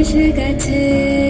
এসে গেছে।